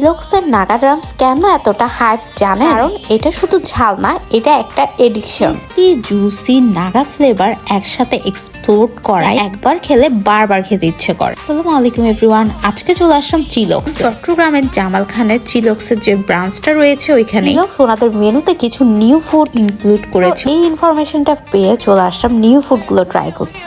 ডিলক্সের Naga drums কেন এতটা hype জানে কারণ এটা শুধু ঝাল না এটা একটা addiction crispy juicy Naga flavour একসাথে এক্সপ্লোর করায় একবার খেলে বারবার খেতে ইচ্ছে করে। আসসালামু আলাইকুম এভরিওয়ান আজকে চলে আসলাম চিলক্স চট্টগ্রামের জামাল খানের চিলক্সের যে ব্রাঞ্চটা রয়েছে ওইখানে। চিলক্স ওনাদের মেনুতে কিছু নিউ ফুড ইনক্লুড করেছে। এই ইনফরমেশনটা পেয়ে চলে আসলাম নিউ ফুডগুলো ট্রাই করতে।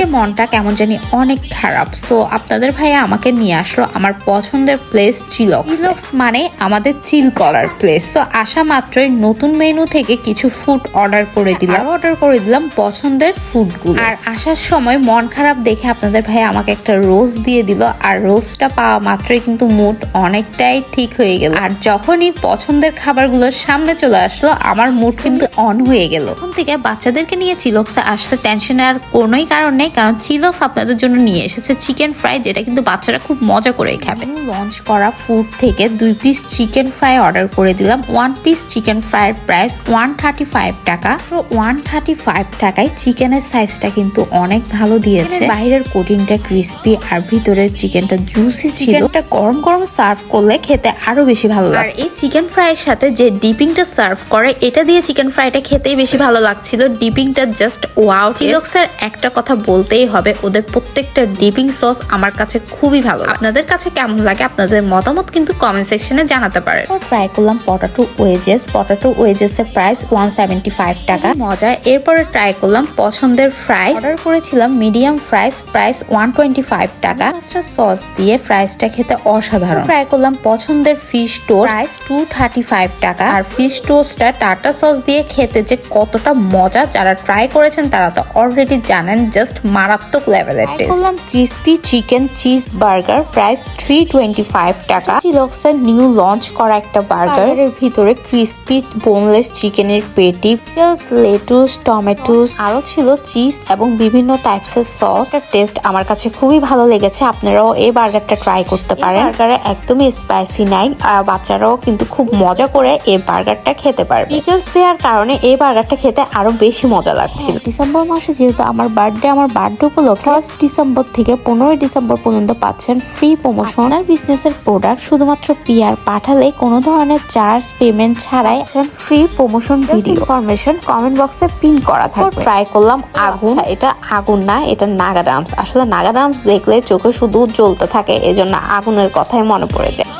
আজকে মনটা কেমন জানি অনেক খারাপ। সো আপনাদের ভাইয়া আমাকে নিয়ে আসলো আমার পছন্দের প্লেস চিলক্স চিলক্স মানে আমাদের চিল করার প্লেস তো আসা মাত্রই নতুন মেনু থেকে কিছু ফুড অর্ডার করে দিলাম। অর্ডার করে দিলাম পছন্দের ফুডগুলো আর আসার সময় মন খারাপ দেখে আপনাদের ভাইয়া আমাকে একটা রোজ দিয়ে দিল। আর রোজটা পাওয়া মাত্রই কিন্তু মুড অনেকটাই ঠিক হয়ে গেল। আর যখনই পছন্দের খাবারগুলো সামনে চলে আসলো আমার মুড কিন্তু অন হয়ে গেল। তখন থেকে বাচ্চাদেরকে নিয়ে চিলক্সে আসতে টেনশনের আর কোনোই কারণ কারণ চিলক্স আপনাদের জন্য নিয়ে এসেছে চিকেন ফ্রাই যেটা কিন্তু বাচ্চারা খুব মজা করে খাবে। লঞ্চ করা ফুড থেকে দুই পিস চিকেন ফ্রাই অর্ডার করে দিলাম। ওয়ান পিস চিকেন ফ্রাইয়ের প্রাইস ওয়ান থার্টি ফাইভ টাকা। তো ওয়ান থার্টি ফাইভ টাকায় চিকেনের সাইজটা কিন্তু অনেক ভালো দিয়েছে। বাইরের কোটিংটা ক্রিস্পি আর ভিতরে চিকেনটা জুসি ছিল। চিকেনটা গরম গরম সার্ভ করলে খেতে আরও বেশি ভালো লাগে আর এই চিকেন ফ্রাইয়ের সাথে যে ডিপিংটা সার্ভ করে এটা দিয়ে চিকেন ফ্রাইটা খেতেই বেশি ভালো লাগছিল। ডিপিংটা জাস্ট ওয়াও চিলক্সের একটা কথা বলতেই হবে ওদের প্রত্যেকটা ডিপিং সস আমার কাছে খুবই ভালো আপনাদের কাছে কেমন লাগে? আপনাদের মতামত কিন্তু কমেন্ট সেকশনে জানাতে পারেন। ট্রাই করলাম পটাটো ওয়েজেস পটাটো ওয়েজেস এর প্রাইস ওয়ান সেভেন্টি ফাইভ টাকা মজা এরপরে ট্রাই করলাম পছন্দের ফ্রাইস অর্ডার করেছিলাম medium fries price one twenty five টাকা। মাস্টার সস দিয়ে ফ্রাইসটা খেতে অসাধারণ। ট্রাই করলাম পছন্দের fish toast price two thirty five টাকা। আর ফিশ টোস্টটা টাটা সস দিয়ে খেতে যে কতটা মজা যারা ট্রাই করেছেন তারা তো অলরেডি জানেন জাস্ট মারাত্মক লেভেলের টেস্ট করলাম crispy chicken cheese burger price three twenty five টাকা। চিলক্সের নিউ লঞ্চ করা একটা বার্গারের ভিতরে ক্রিস্পি বোনলেস চিকেনের পেটি পিকলস লেটুস টমেটোস আরও ছিল চিজ এবং বিভিন্ন টাইপসের সস টেস্ট আমার কাছে খুবই ভালো লেগেছে। আপনারাও এই বার্গারটা ট্রাই করতে পারেন। বার্গারে একদমই স্পাইসি নাই। আর বাচ্চারাও কিন্তু খুব মজা করে এই বার্গারটা খেতে পারবে। পিকলস দেওয়ার কারণে এই বার্গারটা খেতে আরও বেশি মজা লাগছিল। ডিসেম্বর মাসে যেহেতু আমার বার্থডে আমার বার্থডে উপলক্ষে ফার্স্ট ডিসেম্বর থেকে পনেরোই ডিসেম্বর পর্যন্ত পাচ্ছেন ফ্রি প্রমোশন আর বিজনেসের প্রোডাক্ট শুধুমাত্র পিআর পাঠালে কোনো ধরনের চার্জ পেমেন্ট ছাড়াই free promotion video information comment বক্সে পিন করা থাকবে। ট্রাই করলাম আগুন। এটা আগুন না এটা নাগা ডান্স আসলে নাগা ডান্স দেখলে চোখে শুধু জ্বলতে থাকে এজন্য আগুনের কথাই মনে পড়ে যায়।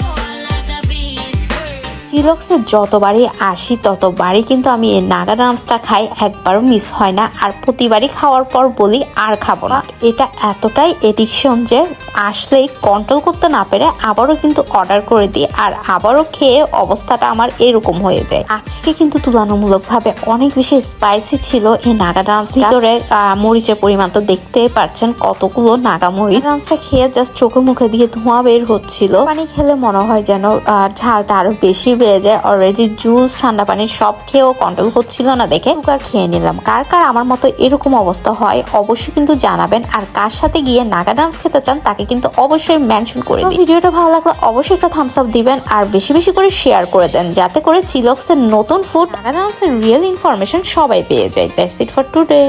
চিলক্সে যতবারই আসি, ততবারই কিন্তু আমি এই নাগা ডান্সটা খাই। একবারও মিস হয় না। আর প্রতিবারই খাওয়ার পর বলি, আর খাব না। এটা এতটাই এডিকশন যে আসলেই কন্ট্রোল করতে না পেরে আবারও কিন্তু অর্ডার করে দিই। আর আবারও খেয়ে অবস্থাটা আমার এরকম হয়ে যায়। আজকে কিন্তু তুলনামূলকভাবে অনেক বেশি স্পাইসি ছিল এই নাগা ডান্স ভিতরে মরিচের পরিমাণ তো দেখতে পারছেন কতগুলো নাগা মরিচ ডান্সটা খেয়ে জাস্ট চোখে মুখে দিয়ে ধোঁয়া বের হচ্ছিল। পানি খেলে মনে হয় যেন ঝালটা আরও বেশি বেড়ে যায়। অলরেডি জুস ঠান্ডা পানি সব খেয়েও কন্ট্রোল হচ্ছিল না দেখে কুকার খেয়ে নিলাম। কার কার আমার মতো এরকম অবস্থা হয় অবশ্যই কিন্তু জানাবেন। আর কার সাথে গিয়ে নাগা ডান্স খেতে চান তাকে কিন্তু অবশ্যই মেনশন করে দিন। ভিডিওটা ভালো লাগলে অবশ্যই একটা থামস আপ দিবেন আর বেশি বেশি করে শেয়ার করে দেন যাতে করে চিলক্সের নতুন ফুড নাগা ডান্সের রিয়েল ইনফরমেশন সবাই পেয়ে যায়। That's it for today